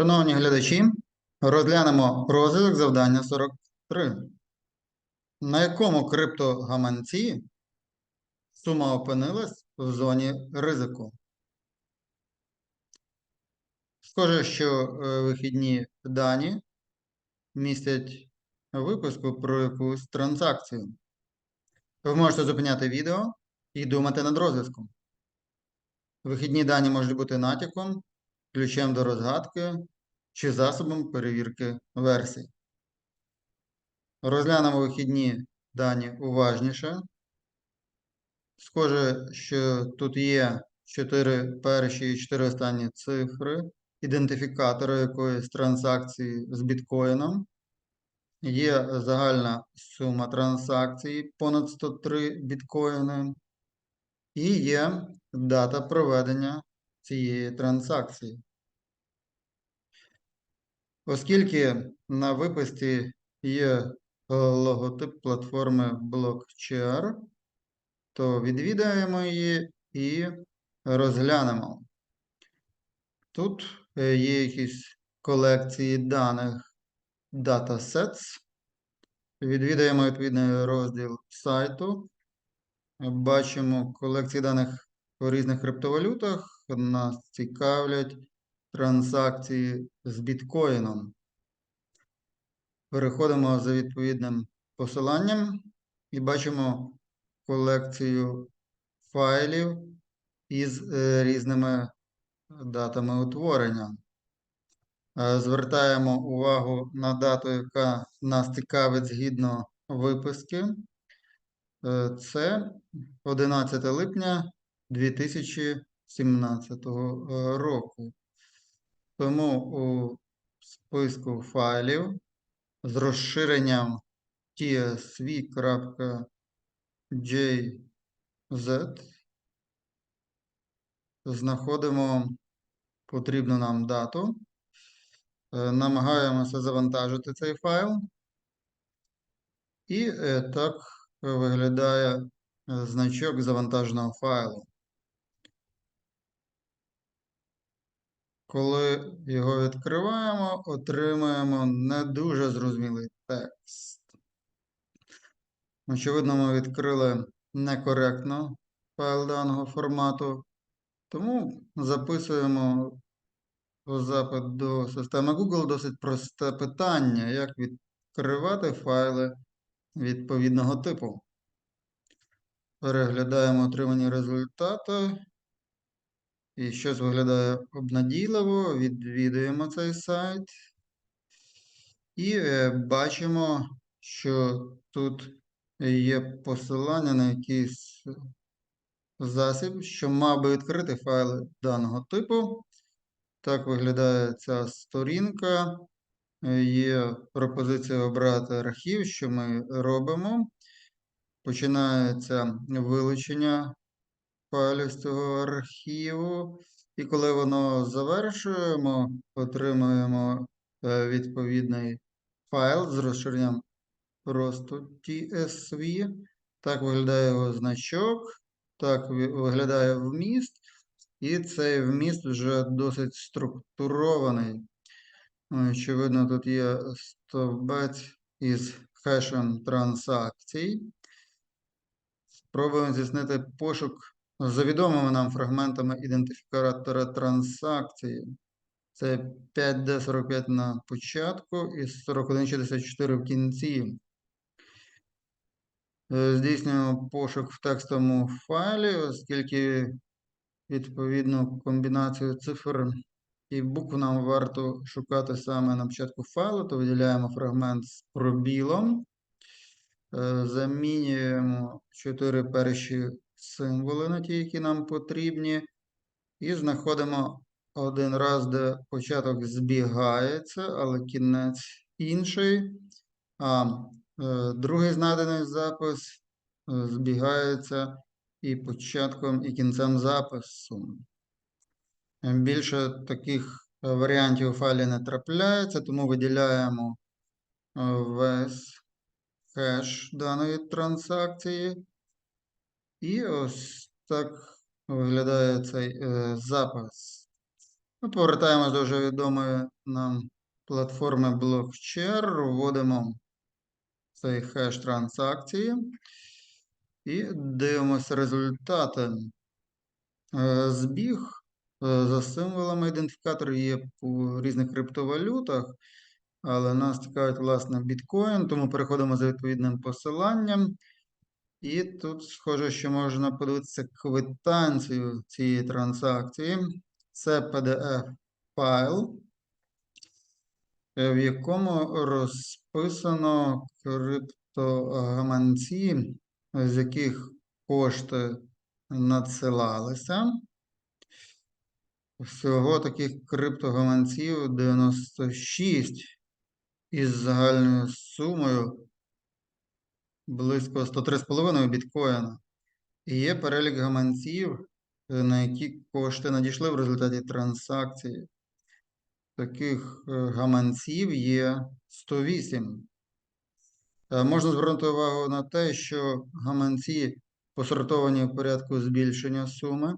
Шановні глядачі, розглянемо розвиток завдання 43. На якому криптогаманці сума опинилась в зоні ризику? Схоже, що е, вихідні дані містять випуску про якусь транзакцію. Ви можете зупиняти відео і думати над розв'язком. Вихідні дані можуть бути натяком, ключем до розгадки чи засобом перевірки версій. Розглянемо вихідні дані уважніше. Схоже, що тут є 4 перші і 4 останні цифри ідентифікатора якоїсь транзакції з біткоїном. Є загальна сума транзакцій понад 103 біткоїни. І є дата проведення цієї транзакції. Оскільки на виписці є логотип платформи BlockChair, то відвідаємо її і розглянемо. Тут е, є якісь колекції даних datasets. Відвідаємо відповідний розділ сайту. Бачимо колекції даних по різних криптовалютах. Нас цікавлять транзакції з біткоїном. Переходимо за відповідним посиланням і бачимо колекцію файлів із е, різними датами утворення. Е, Звертаємо увагу на дату, яка нас цікавить згідно виписки. Е, Це 11 липня 2017 року. Тому у списку файлів з розширенням tsv.jz знаходимо потрібну нам дату. Е, Намагаємося завантажити цей файл. І е, так виглядає е, значок завантаженого файлу. Коли його відкриваємо, отримуємо не дуже зрозумілий текст. Очевидно, ми відкрили некоректно файл даного формату, тому записуємо запит до системи Google досить просте питання, як відкривати файли відповідного типу. Переглядаємо отримані результати. І щось виглядає обнадійливо. Відвідуємо цей сайт. І е, бачимо, що тут є посилання на якийсь засіб, що мав би відкрити файли даного типу. Так виглядає ця сторінка. Є пропозиція обрати архів, що ми робимо. Починається вилучення файлів з цього архіву. І коли воно завершуємо, отримуємо е, відповідний файл з розширенням просто TSV. Так виглядає його значок, так виглядає вміст. І цей вміст вже досить структурований. Очевидно, тут є стовбець із хешем транзакцій. Спробуємо здійснити пошук за відомими нам фрагментами ідентифікатора транзакції. Це 5D45 на початку і 4164 в кінці. Е, здійснюємо пошук в текстовому файлі, оскільки відповідну комбінацію цифр і букв нам варто шукати саме на початку файлу, то виділяємо фрагмент з пробілом. Е, замінюємо чотири перші символи на ті, які нам потрібні. І знаходимо один раз, де початок збігається, але кінець інший. А е, другий знайдений запис е, збігається і початком, і кінцем запису. Більше таких варіантів у файлі не трапляється, тому виділяємо е, весь хеш даної транзакції. І ось так виглядає цей е, запис. Ми повертаємось до вже відомої нам платформи Blockchain, вводимо цей хеш транзакції і дивимося результати. Е, Збіг е, за символами ідентифікаторів є по різних криптовалютах, але нас цікавить, власне, біткоін, тому переходимо за відповідним посиланням. І тут схоже, що можна подивитися квитанцію цієї транзакції. Це PDF-файл, в якому розписано криптогаманці, з яких кошти надсилалися. Всього таких криптогаманців 96 із загальною сумою близько 103,5 біткоїна. І є перелік гаманців, е, на які кошти надійшли в результаті транзакції. Таких е, гаманців є 108. Е, Можна звернути увагу на те, що гаманці посортовані в порядку збільшення суми,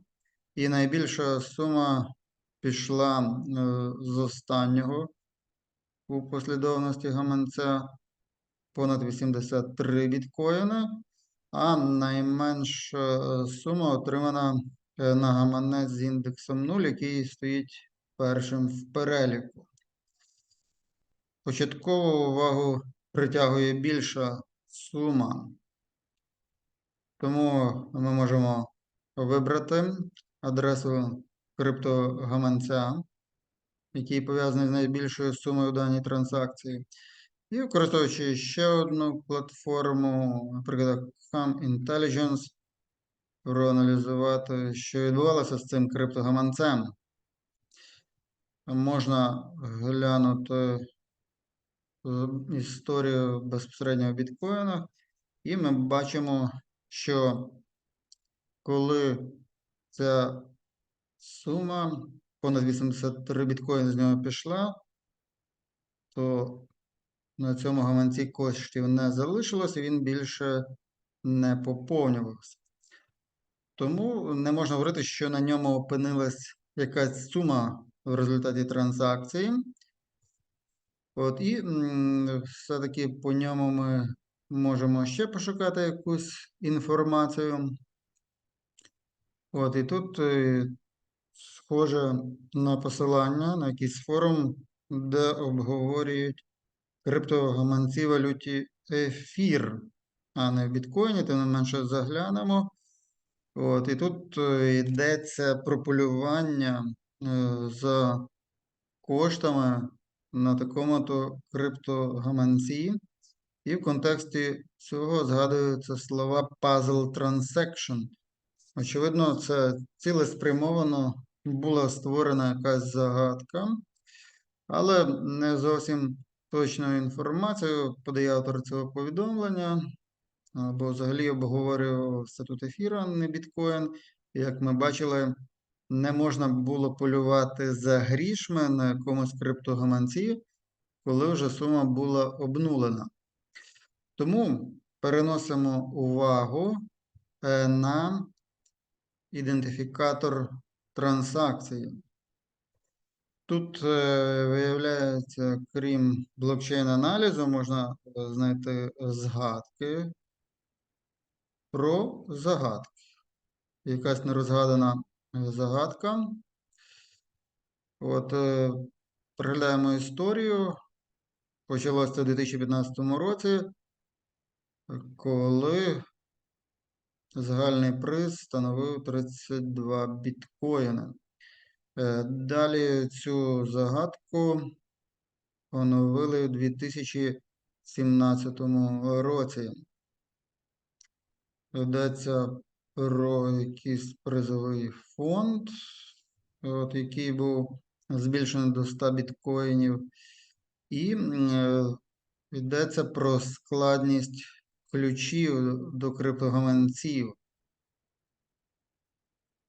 і найбільша сума пішла з останнього у послідовності гаманця понад 83 біткоїни, а найменша е, сума отримана е, на гаманець з індексом 0, який стоїть першим в переліку. Початкову увагу притягує більша сума, тому ми можемо вибрати адресу криптогаманця, який пов'язаний з найбільшою сумою даній транзакції. І використовуючи ще одну платформу, наприклад, Ham Intelligence, проаналізувати, що відбувалося з цим криптогаманцем. Можна глянути е, історію безпосередньо в біткоїнах, і ми бачимо, що коли ця сума понад 83 біткоїни з нього пішла, то на цьому гаманці коштів не залишилося, він більше не поповнювався. Тому не можна говорити, що на ньому опинилась якась сума в результаті транзакції. От, І все-таки по ньому ми можемо ще пошукати якусь інформацію. От, І тут е, схоже на посилання на якийсь форум, де обговорюють криптогаманці валюті ефір, а не в біткоїні, тим не менше заглянемо. От, І тут е, йдеться про полювання е, за коштами на такому-то криптогаманці. І в контексті цього згадуються слова puzzle transaction. Очевидно, це цілеспрямовано була створена якась загадка, але не зовсім точну інформацію подає автор цього повідомлення, або взагалі обговорював статут ефіра, не біткоін. Як ми бачили, не можна було полювати за грішми на якомусь криптогаманці, коли вже сума була обнулена. Тому переносимо увагу е, на ідентифікатор транзакції. Тут е, виявляється, крім блокчейн-аналізу, можна е, знайти згадки про загадки. Якась нерозгадана загадка. От, е, приглядаємо історію. Почалося в 2015 році, коли загальний приз становив 32 біткоїни. Е, Далі цю загадку оновили у 2017 році. Йдеться про якийсь призовий фонд, от, який був збільшений до 100 біткоїнів. І е, йдеться про складність ключів до криптогаманців.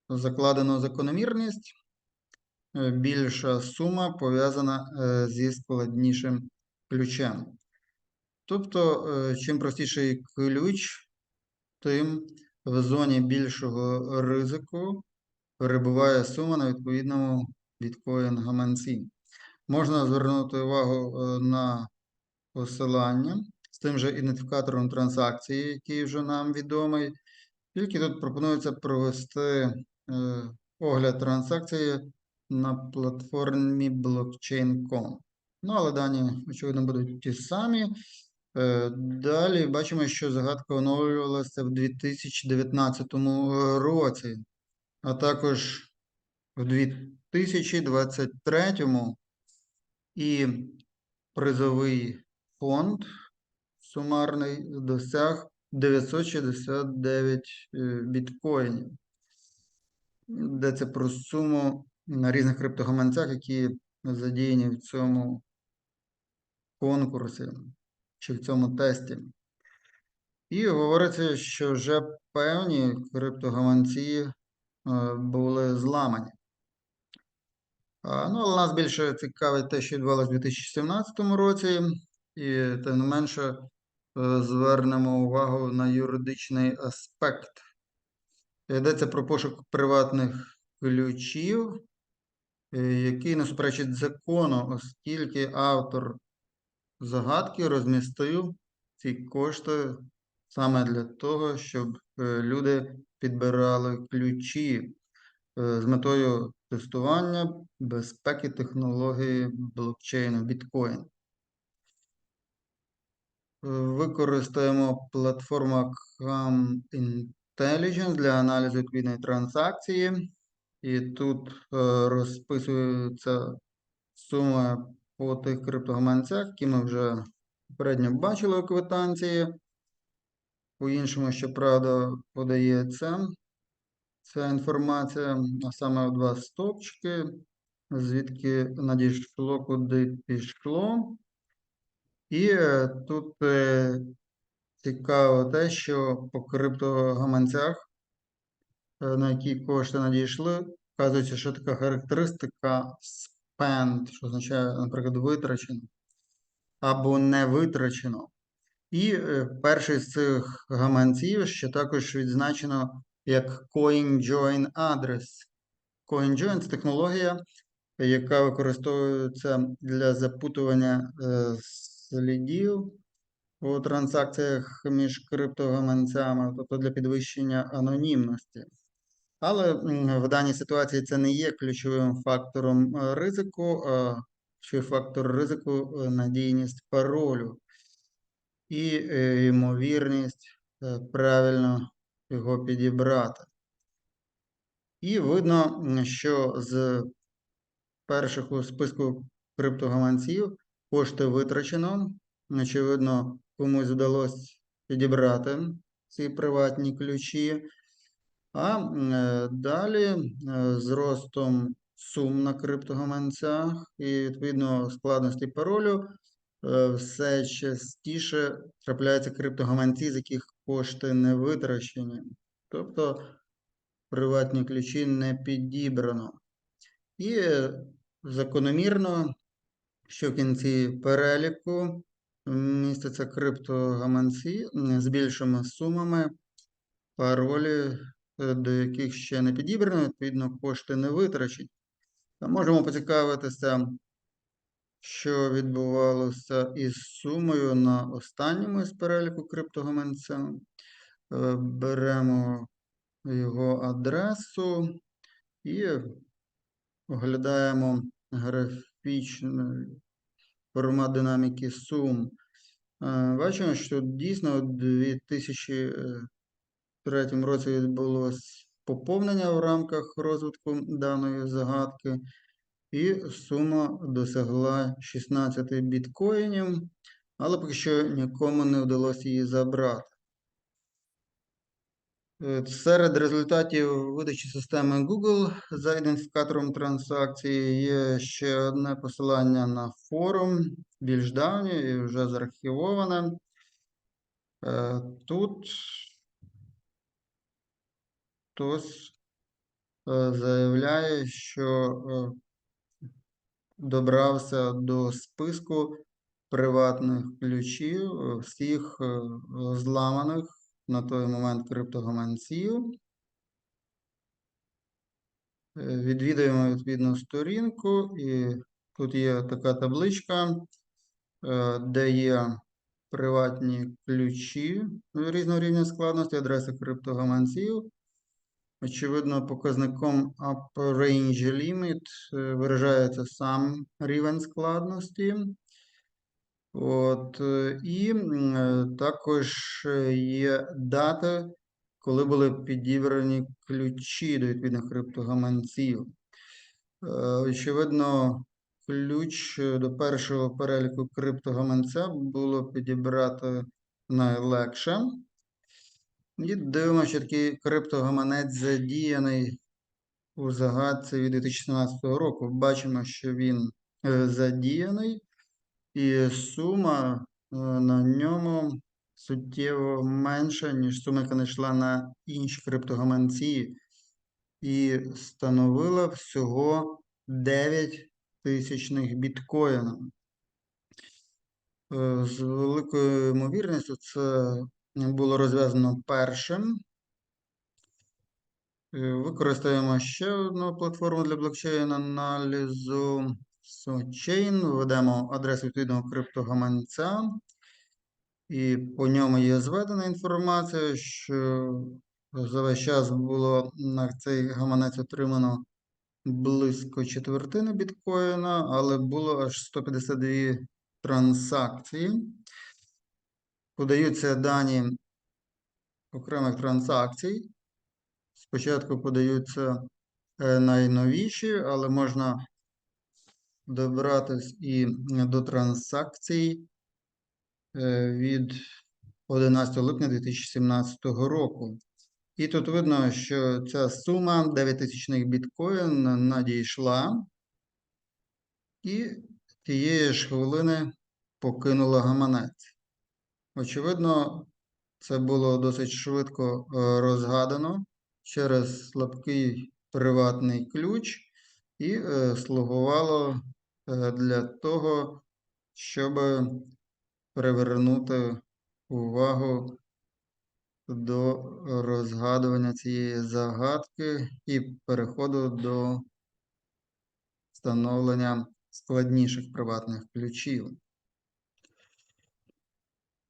Закладено закономірність. Більша сума пов'язана е, зі складнішим ключем. Тобто, е, чим простіший ключ, тим в зоні більшого ризику перебуває сума на відповідному біткоін гаманці. Можна звернути увагу е, на посилання з тим же ідентифікатором транзакції, який вже нам відомий. Тільки тут пропонується провести огляд транзакції на платформі blockchain.com. Ну, але дані, очевидно, будуть ті самі. Е, Далі бачимо, що загадка оновлювалася в 2019 році, а також в 2023 і призовий фонд сумарний досяг 969 е, біткоїнів. Йдеться про суму на різних криптогаманцях, які задіяні в цьому конкурсі чи в цьому тесті. І говориться, що вже певні криптогаманці е, були зламані. Ну, але нас більше цікавить те, що відбувалося у 2017 році, і тим не менше е, звернемо увагу на юридичний аспект. Йдеться про пошук приватних ключів, який не суперечить закону, оскільки автор загадки розмістив ці кошти саме для того, щоб е, люди підбирали ключі е, з метою тестування безпеки технології блокчейну біткоін. Використаємо платформу Cam Intelligence для аналізу відповідної транзакції. І тут е, розписуються суми по тих криптогаманцях, які ми вже попередньо бачили у квитанції. По-іншому, щоправда, подається ця інформація, а саме в два стовпчики, звідки надійшло, куди пішло. І е, тут е, цікаво те, що по криптогаманцях, на які кошти надійшли, вказується, що така характеристика spend, що означає, наприклад, витрачено або не витрачено. І перший з цих гаманців ще також відзначено як CoinJoin адрес. CoinJoin – це технологія, яка використовується для запутування слідів у транзакціях між криптогаманцями, тобто для підвищення анонімності. Але в даній ситуації це не є ключовим фактором ризику, а фактор ризику надійність паролю і ймовірність правильно його підібрати. І видно, що з перших у списку криптогаманців кошти витрачено. Очевидно, комусь вдалося підібрати ці приватні ключі. А е, далі е, з ростом сум на криптогаманцях і, відповідно, складності паролю е, все частіше трапляються криптогаманці, з яких кошти не витрачені. Тобто приватні ключі не підібрано. І закономірно, що в кінці переліку містяться криптогаманці з більшими сумами, паролі, Е, до яких ще не підібрано, відповідно, кошти не витрачені. Можемо поцікавитися, що відбувалося із сумою на останньому із переліку криптогаманця. Е, беремо його адресу і оглядаємо графічну формат динаміки сум. Е, бачимо, що дійсно 2000 третьому році відбулось поповнення в рамках розвитку даної загадки, і сума досягла 16 біткоїнів, але поки що нікому не вдалося її забрати. Е, серед результатів видачі системи Google за ідентифікатором транзакції є ще одне посилання на форум, більш давнє і вже зархівоване. Е, тут хтось е, заявляє, що добрався до списку приватних ключів всіх зламаних на той момент криптогаманців. Е, Відвідаємо відповідну сторінку, і тут є така табличка, е, де є приватні ключі різного рівня складності, адреси криптогаманців. Очевидно, показником upper range limit е, виражається сам рівень складності. От, е, і е, також є дата, коли були підібрані ключі до відповідних криптогаманців. Очевидно, ключ до першого переліку криптогаманця було підібрати найлегше. І дивимося, такий криптогаманець задіяний у загадці від 2017 року. Бачимо, що він е, задіяний, і сума е, на ньому суттєво менша, ніж сума, яка не йшла на інші криптогаманці, і становила всього 9 тисячних біткоїна. Е, З великою ймовірністю це було розв'язано першим. Е, Використаємо ще одну платформу для блокчейн аналізу SoChain. Введемо адресу відповідного криптогаманця. І по ньому є зведена інформація, що за весь час було на цей гаманець отримано близько четвертини біткоїна, але було аж 152 транзакції. Подаються дані окремих транзакцій. Спочатку подаються е, найновіші, але можна добратись і до транзакцій е, від 11 липня 2017 року. І тут видно, що ця сума 9 тисячних біткоін надійшла і тієї ж хвилини покинула гаманець. Очевидно, це було досить швидко е, розгадано через слабкий приватний ключ і е, слугувало е, для того, щоб привернути увагу до розгадування цієї загадки і переходу до встановлення складніших приватних ключів.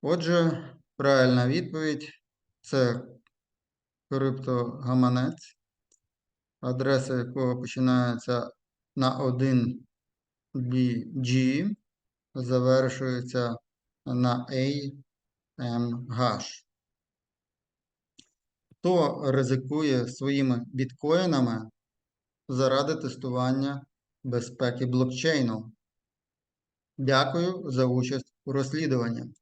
Отже, правильна відповідь це криптогаманець, адреса якого починається на 1 BG, завершується на AMH. Хто ризикує своїми біткоїнами заради тестування безпеки блокчейну? Дякую за участь у розслідуванні.